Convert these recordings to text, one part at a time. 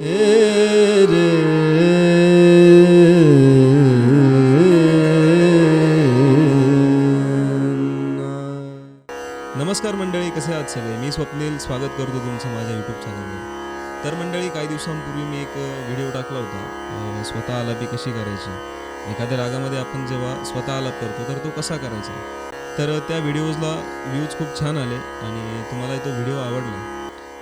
रे नमस्कार मंडळी कसे आहात सगळे? मी स्वप्नील स्वागत करतो तुमचं माझ्या यूट्यूब चॅनलवर तर मंडळी काही दिवसांपूर्वी मी एक व्हिडिओ टाकला होता स्वतः आलापी कशी करायची? एखाद्या रागामध्ये आपण जेव्हा स्वतः आलाप करतो तर तो कसा करायचा? तर त्या व्हिडिओजला व्ह्यूज खूप छान आले आणि तुम्हाला तो व्हिडिओ आवडला.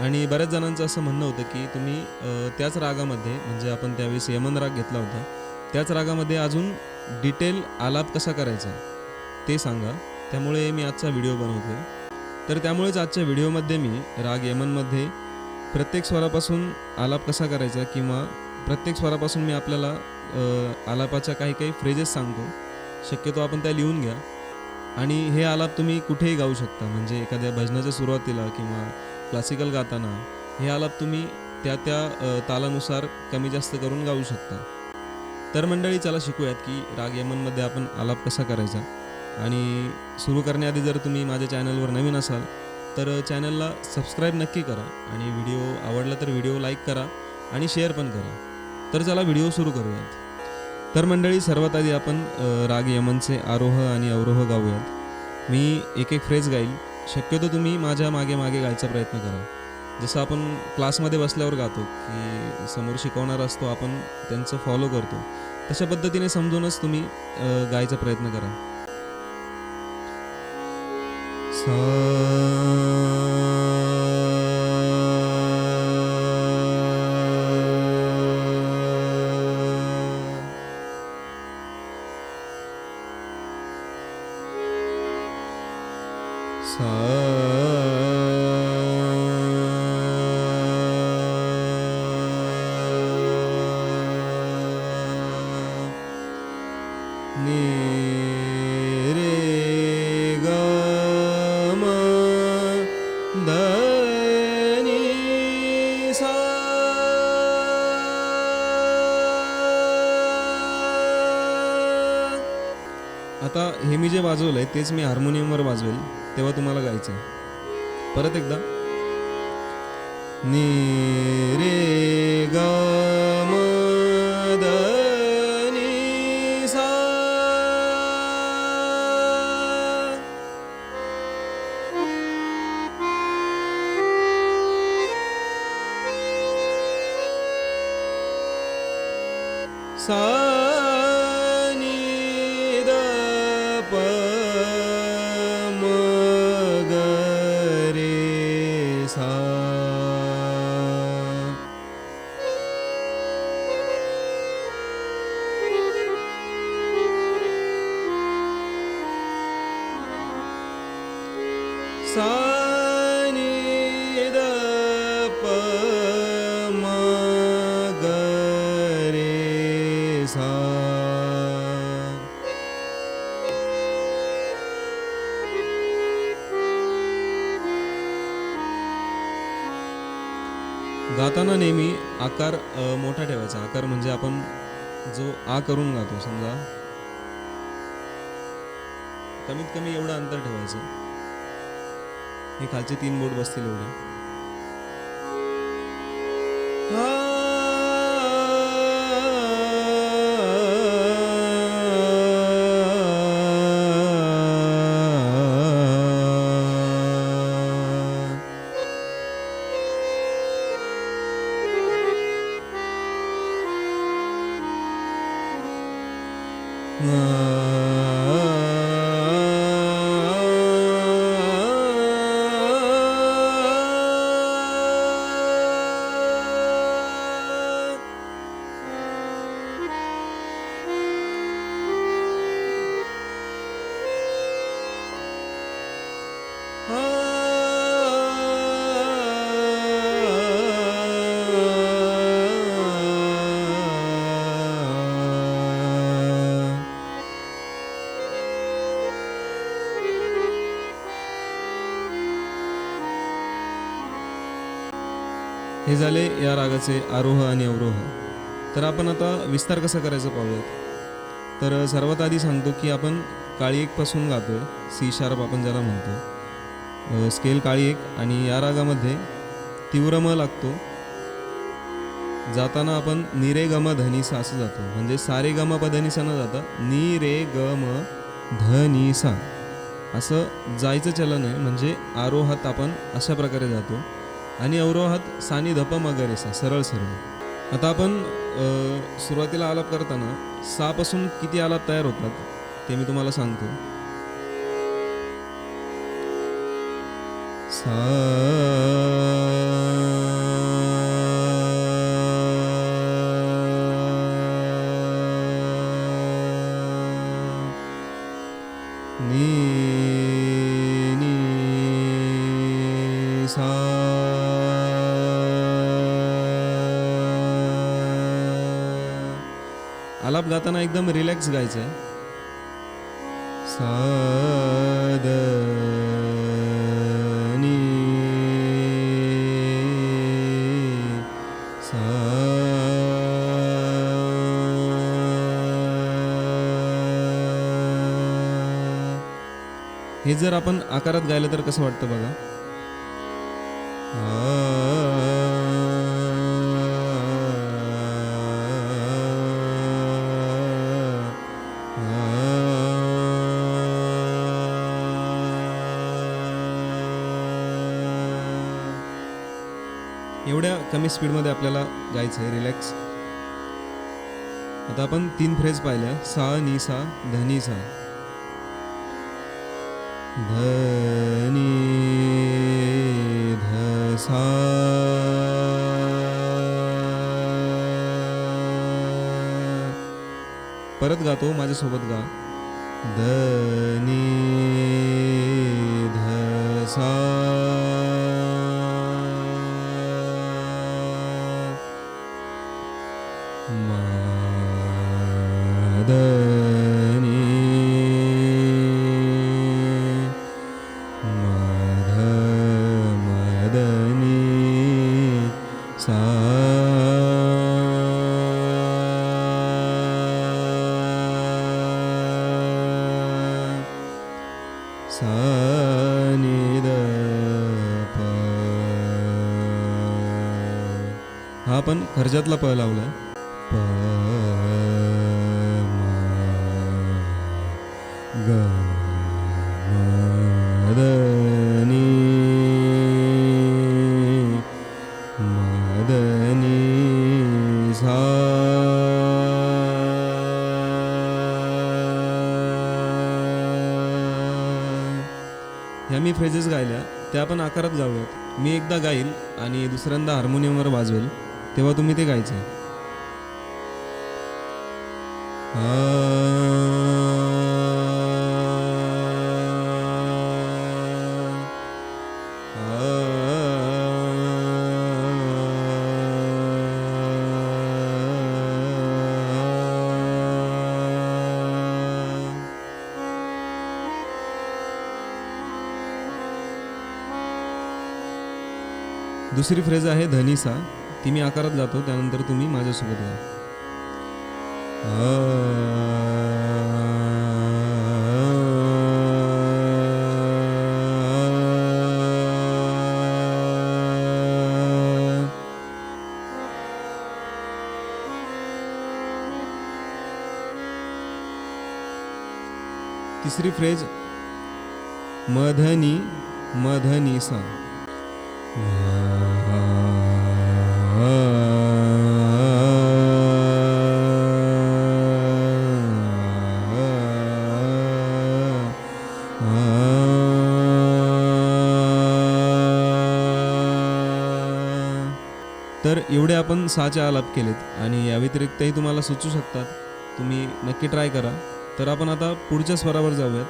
आणि बऱ्याच जणांचं असं म्हणणं होतं की तुम्ही त्याच रागामध्ये म्हणजे आपण त्यावेळेस यमन राग घेतला होता त्याच रागामध्ये अजून डिटेल आलाप कसा करायचा ते सांगा. त्यामुळे मी आजचा व्हिडिओ बनवतो तर त्यामुळेच आजच्या व्हिडिओमध्ये मी राग यमनमध्ये प्रत्येक स्वरापासून आलाप कसा करायचा किंवा प्रत्येक स्वरापासून मी आपल्याला आलापाच्या काही काही फ्रेजेस सांगतो. शक्यतो आपण त्या लिहून घ्या. आणि हे आलाप तुम्ही कुठेही गाऊ शकता. म्हणजे एखाद्या भजनाच्या सुरुवातीला किंवा क्लासिकल गाताना हे आलाप तुम्ही त्या त्या तालानुसार कमी जास्त करून गाऊ शकता. तर मंडळी चला शिकूयात की राग यमनमध्ये आपण आलाप कसा करायचा? आणि सुरू करण्याआधी जर तुम्ही माझ्या चॅनलवर नवीन असाल तर चॅनलला सबस्क्राईब नक्की करा आणि व्हिडिओ आवडला तर व्हिडिओ लाईक करा आणि शेअर पण करा. तर चला व्हिडिओ सुरू करूयात. तर मंडळी सर्वात आधी आपण राग यमनचे आरोह आणि अवरोह गाऊयात. मी एक एक फ्रेज गाईल. शक्यतो तुम्ही माझ्या मागे मागे गायचा प्रयत्न करा. जसं आपण क्लासमध्ये बसल्यावर गातो की समोर शिकवणार असतो आपण त्यांचं फॉलो करतो. तशा पद्धतीने समजूनच तुम्ही गायचा प्रयत्न करा. सा आता हे मी जे वाजवलं आहे तेच मी हार्मोनियमवर वाजवेल. तेव्हा तुम्हाला गायचं आहे. परत एकदा. नी रे ग गाताना नेहमी आकार मोठा ठेवायचा. आकार म्हणजे आपण जो आ करून गातो समजा. कमीत कमी एवढं अंतर ठेवायचं. हे खालचे तीन बोट बसतील एवढे. झाले या रागाचे आरोह आणि अवरोह. तर आपण आता विस्तार कसा करायचा पाहूयात. तर सर्वात आधी सांगतो की आपण काळी एकपासून गातो आहे सी शार्प आपण ज्याला म्हणतो. स्केल काळी एक आणि या रागामध्ये तीव्र म लागतो. जाताना आपण निरे गम धनी सा असं जातो. म्हणजे सारे गम प सा न जाता नि रे गम धनी सा. असं जायचं चलन आहे. म्हणजे आरोहात आपण अशा प्रकारे जातो. आणि अवरोहात सानी धप मगरेसा सरळ सरळ. आता आपण सुरुवातीला आलाप करताना सापासून किती आलाप तयार होतात ते मी तुम्हाला सांगतो. सा गाताना एकदम रिलॅक्स गायचं आहे साद. सा हे जर आपण आकारात गायलं तर कसं वाटतं बघा? स्पीडमध्ये आपल्याला जायचं आहे रिलॅक्स आता आपण तीन फ्रेज पाहिल्या. सा नि सा धनी सा. धनी ध सा. परत गातो माझ्यासोबत गा. धनी ध हा आपण खर्जातला प लावला आहे ग सा। ह्या मी फ्रेजेस गायल्या त्या आपण आकारात गाऊयात. मी एकदा गाईल आणि दुसऱ्यांदा हार्मोनियमवर वाजवेल तेव्हा तुम्ही ते गायचे. दुसरी फ्रेज आहे धनीसा. ती मी आकारात गातो त्यानंतर तुम्ही माझ्यासोबत गा तिसरी फ्रेज मधनी मधनी सा तर एवढे आपण सहाचे आलाप केलेत आणि या व्यतिरिक्तही तुम्हाला सुचू शकतात. तुम्ही नक्की ट्राय करा. तर आपण आता पुढच्या स्वरावर जाऊयात.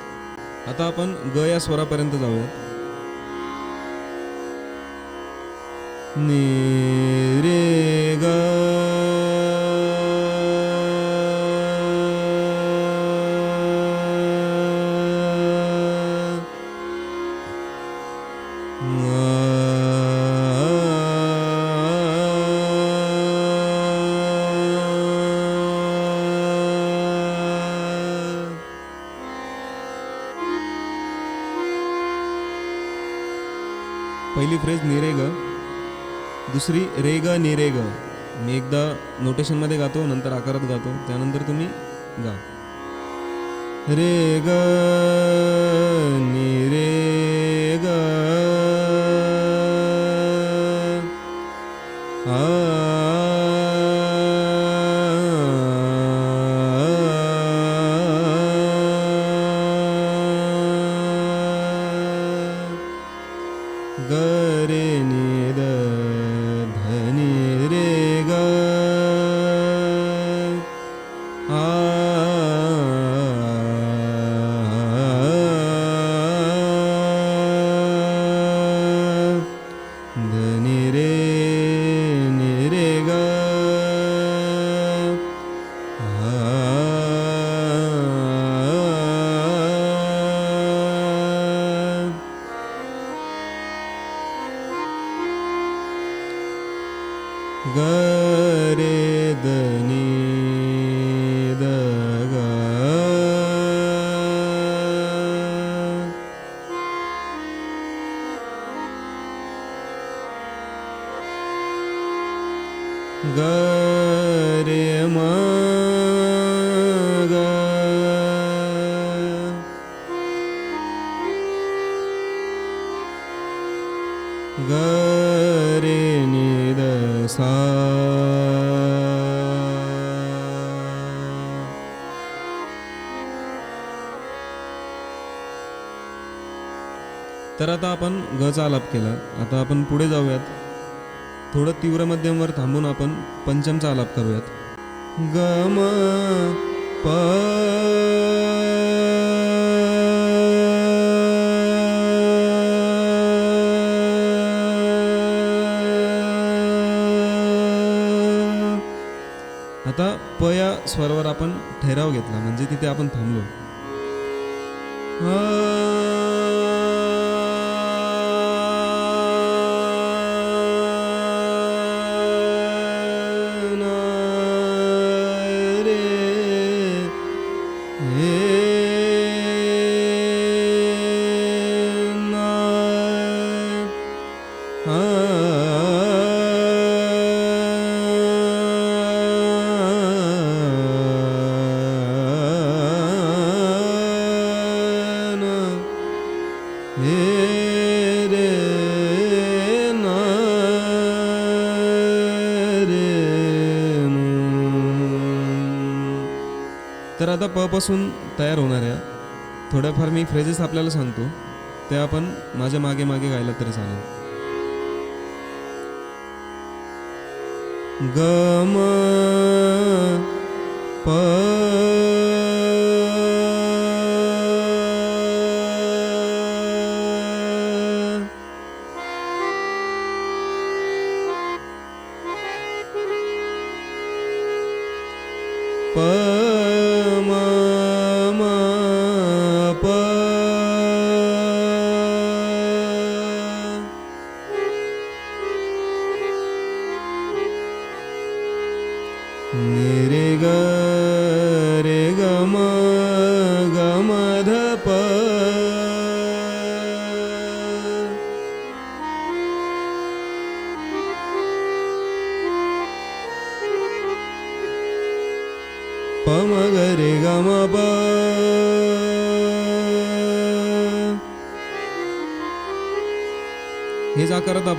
आता आपण ग या स्वरापर्यंत जाऊयात. नी पहिली फ्रेज निरे ग दुसरी रे ग निरे ग मी एकदा नोटेशनमध्ये गातो नंतर आकारात गातो त्यानंतर तुम्ही गा. रे ग रे नि गरे दनि तर आता आपण गचा आलाप केला. आता आपण पुढे जाऊयात. थोडं तीव्र मध्यमवर थांबून आपण पंचमचा आलाप करूयात. ग प आता प या स्वरावर आपण ठहराव घेतला. म्हणजे तिथे आपण थांबलो. तर आता पपासून तयार होणाऱ्या थोड्याफार मी फ्रेजेस आपल्याला सांगतो. ते आपण माझ्या मागे मागे गायला तरी चालेल. ग म प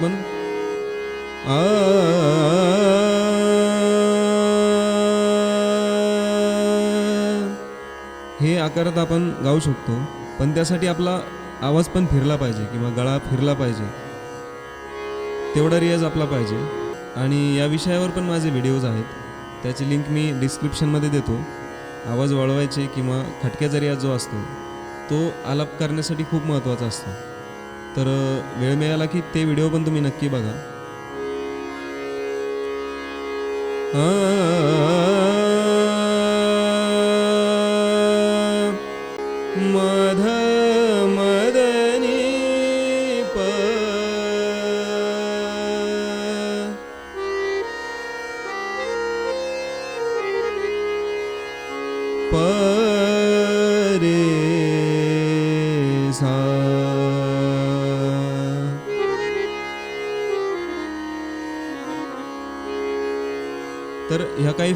आपण आ. हे आकारात आपण गाऊ शकतो पण त्यासाठी आपला आवाज पण फिरला पाहिजे किंवा गळा फिरला पाहिजे. तेवढा रियाज आपला पाहिजे. आणि या विषयावर पण माझे व्हिडिओज आहेत. त्याची लिंक मी डिस्क्रिप्शनमध्ये देतो. आवाज वळवायचे किंवा खटक्याचा रियाज जो असतो तो आलाप करण्यासाठी खूप महत्त्वाचा असतो. तर वेळ मिळाला की ते व्हिडिओ पण तुम्ही नक्की बघा. हा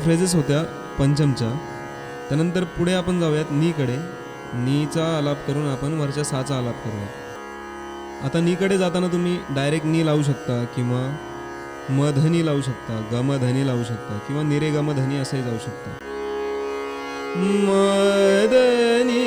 फ्रेजेस होत्या पंचमच्या. त्यानंतर पुढे आपण जाऊयात नीकडे. नीचा आलाप करून आपण वरच्या साचा आलाप करूयात. आता नीकडे जाताना तुम्ही डायरेक्ट नी लावू शकता किंवा मधनी लावू शकता गमधनी लावू शकता किंवा निरे गमधनी असंही जाऊ शकता. मदनी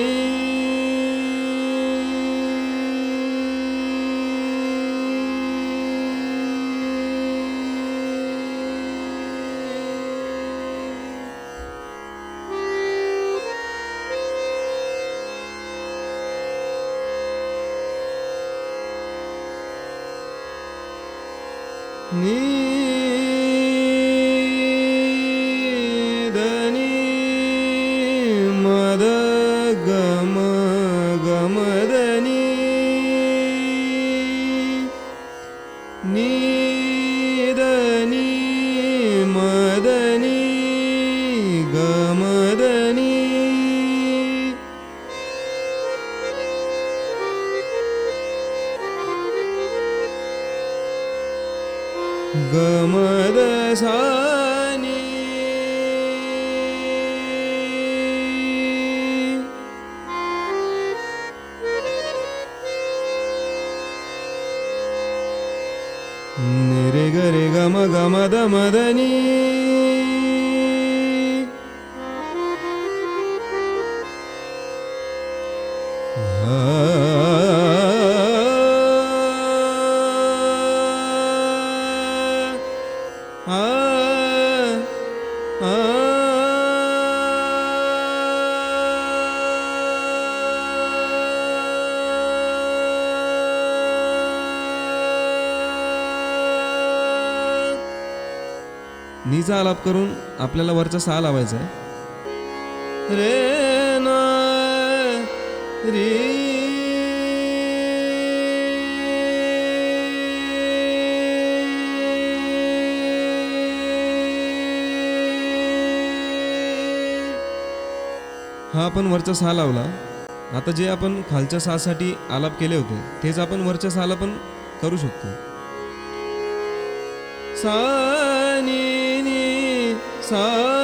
निरे गरे गम नीचा आलाप करून आपल्याला वरचा सहा लावायचा आहे रे ना रे. हा आपण वरचा सहा लावला. आता जे आपण खालच्या सहासाठी आलाप केले होते तेच आपण वरच्या सहाला पण करू शकतो. सा नी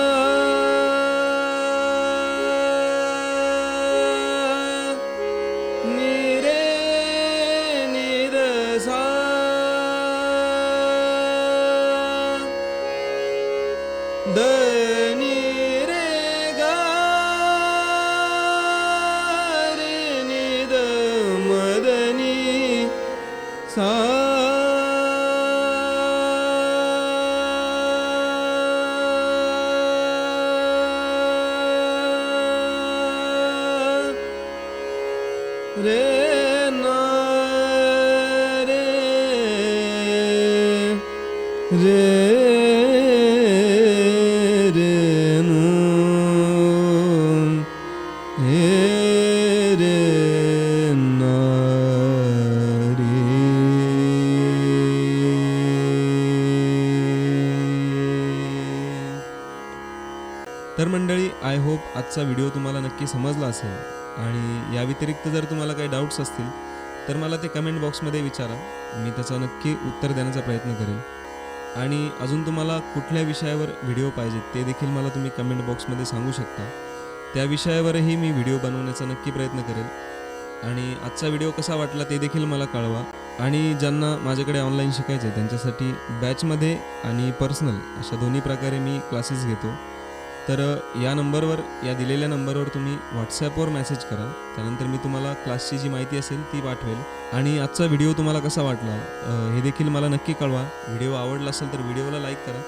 रे रे नु हे रे ना रे। तर मंडळी आय होप आजचा व्हिडिओ तुम्हाला नक्की समजला असेल. आणि या व्यतिरिक्त जर तुम्हाला काही डाऊट्स असतील तर मला ते कमेंट बॉक्समध्ये विचारा. मी त्याचं नक्की उत्तर देण्याचा प्रयत्न करेन. आणि अजून तुम्हाला कुठल्या विषयावर व्हिडिओ पाहिजेत ते देखील मला तुम्ही कमेंट बॉक्समध्ये सांगू शकता. त्या विषयावरही मी व्हिडिओ बनवण्याचा नक्की प्रयत्न करेल. आणि आजचा व्हिडिओ कसा वाटला ते देखील मला कळवा. आणि ज्यांना माझ्याकडे ऑनलाईन शिकायचं आहे त्यांच्यासाठी बॅचमध्ये आणि पर्सनल अशा दोन्ही प्रकारे मी क्लासेस घेतो. तर या नंबरवर या दिलेल्या नंबरवर तुम्ही व्हॉट्सॲपवर मेसेज करा. त्यानंतर मी तुम्हाला क्लासची जी माहिती असेल ती पाठवेल. आणि आजचा व्हिडिओ तुम्हाला कसा वाटला? हे देखील मला नक्की कळवा. व्हिडिओ आवडला असेल तर व्हिडिओला लाईक करा.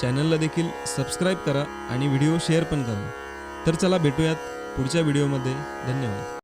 चॅनलला देखील सबस्क्राईब करा आणि व्हिडिओ शेअर पण करा. तर चला भेटूयात पुढच्या व्हिडिओमध्ये धन्यवाद.